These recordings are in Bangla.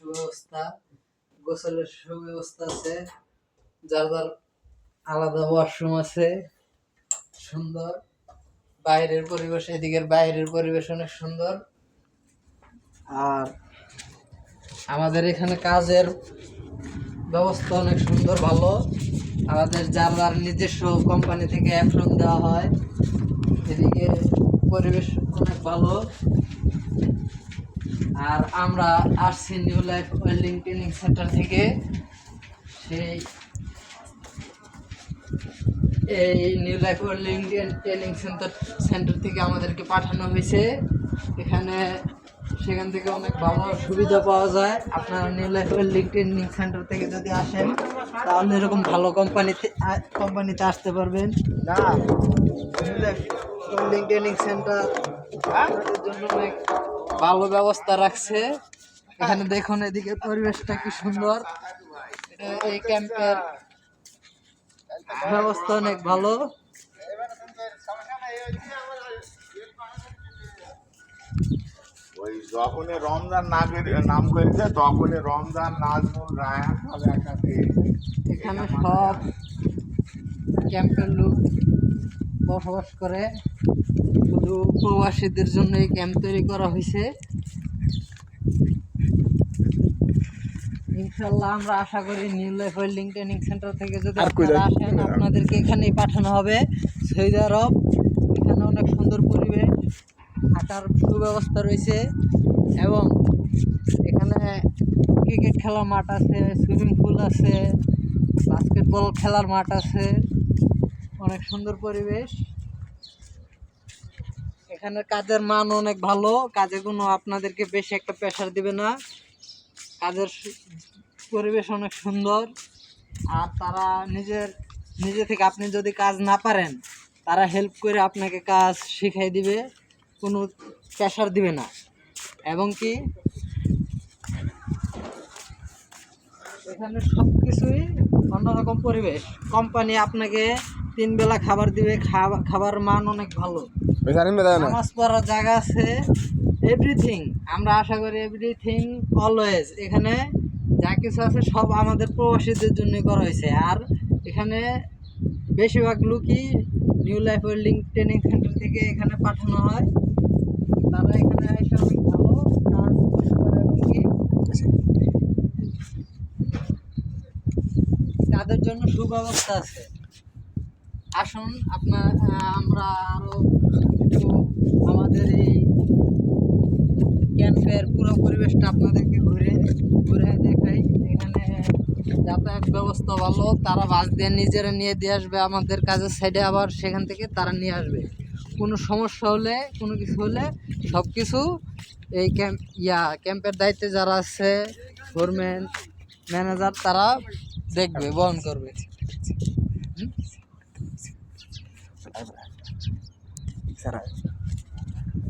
সুব্যবস্থা, গোসলের সুব্যবস্থা আছে, যার যার আলাদা ওয়াশরুম আছে, সুন্দর। বাইরের পরিবেশ, এদিকের বাইরের পরিবেশ অনেক সুন্দর। আর আমাদের এখানে কাজের ব্যবস্থা অনেক সুন্দর, ভালো। আমাদের যার যার নিজস্ব কোম্পানি থেকে অ্যাপ্রুভ দেওয়া হয়, এদিকে পরিবেশ অনেক ভালো। আর আমরা আসছি new life welding training centre থেকে। সেই এই new life welding training centre centre থেকে আমাদেরকে পাঠানো হয়েছে। এখানে সেখান থেকে অনেক ভালো সুবিধা পাওয়া যায়। আপনারা new life welding training centre থেকে যদি আসেন তাহলে এরকম ভালো কোম্পানিতে কোম্পানিতে আসতে পারবেন। না new life welding training centre জন্য অনেক ভালো ব্যবস্থা রাখছে। এখানে দেখুন এদিকে পরিবেশটা কি সুন্দর। এই ক্যাম্পের ব্যবস্থা অনেক ভালো। ওই যখনই রমজান না নাম করেছে তখনই রমজান নাজমুল রায়হান এখানে সব ক্যাম্পের লোক বসবাস করে। শুধু প্রবাসীদের জন্য এই ক্যাম্প তৈরি করা হয়েছে ইনশাল্লাহ আমরা আশা করি new life welding training centre থেকে যদি আপনারা আসেন আপনাদেরকে এখানেই পাঠানো হবে। সৌদি আরব এখানে অনেক সুন্দর পরিবেশ থাকার সুব্যবস্থা রয়েছে এবং এখানে ক্রিকেট খেলার মাঠ আছে সুইমিং পুল আছে বাস্কেটবল খেলার মাঠ আছে। অনেক সুন্দর পরিবেশ। এখানে কাজের মান অনেক ভালো কাজে কোনো আপনাদেরকে বেশি একটা প্রেশার দিবে না। কাজের পরিবেশ অনেক সুন্দর। আর তারা নিজের, নিজে থেকে আপনি যদি কাজ না পারেন, তারা হেল্প করে আপনাকে কাজ শিখাই দিবে, কোনো প্রেশার দিবে না। এবং কি, এখানে সব কিছুই অন্যরকম পরিবেশ। কোম্পানি আপনাকে তিন বেলা খাবার দিবে খাবার মান অনেক ভালো। নামাজ পড়ার জায়গা আছে এভরিথিং আমরা আশা করি এভরিথিং অলওয়েজ এখানে যা কিছু আছে সব আমাদের প্রবাসীদের জন্য করা হয়েছে। আর এখানে বেশিরভাগ লোকই New Life Welding Training Centre থেকে এখানে পাঠানো হয়। তারা এখানে এসে অনেক ভালো কাজ করতে পারে এবং কি তাদের জন্য সুব্যবস্থা আছে। আসুন আপনার আমরা আরও একটু আমাদের এই ক্যাম্পের পুরো পরিবেশটা আপনাদেরকে ঘুরে ঘুরে দেখাই। এখানে যাতায়াত ব্যবস্থা ভালো, তারা বাস দিয়ে নিজেরা নিয়ে দিয়ে আসবে, আমাদের কাজের সাইডে আবার সেখান থেকে তারা নিয়ে আসবে। কোনো সমস্যা হলে, কোনো কিছু হলে সব কিছু এই ক্যাম্প, ইয়া, ক্যাম্পের দায়িত্বে যারা আছে গভর্নমেন্ট ম্যানেজার তারা দেখবে, বহন করবে। হুম?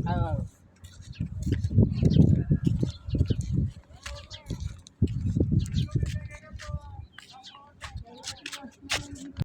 আর-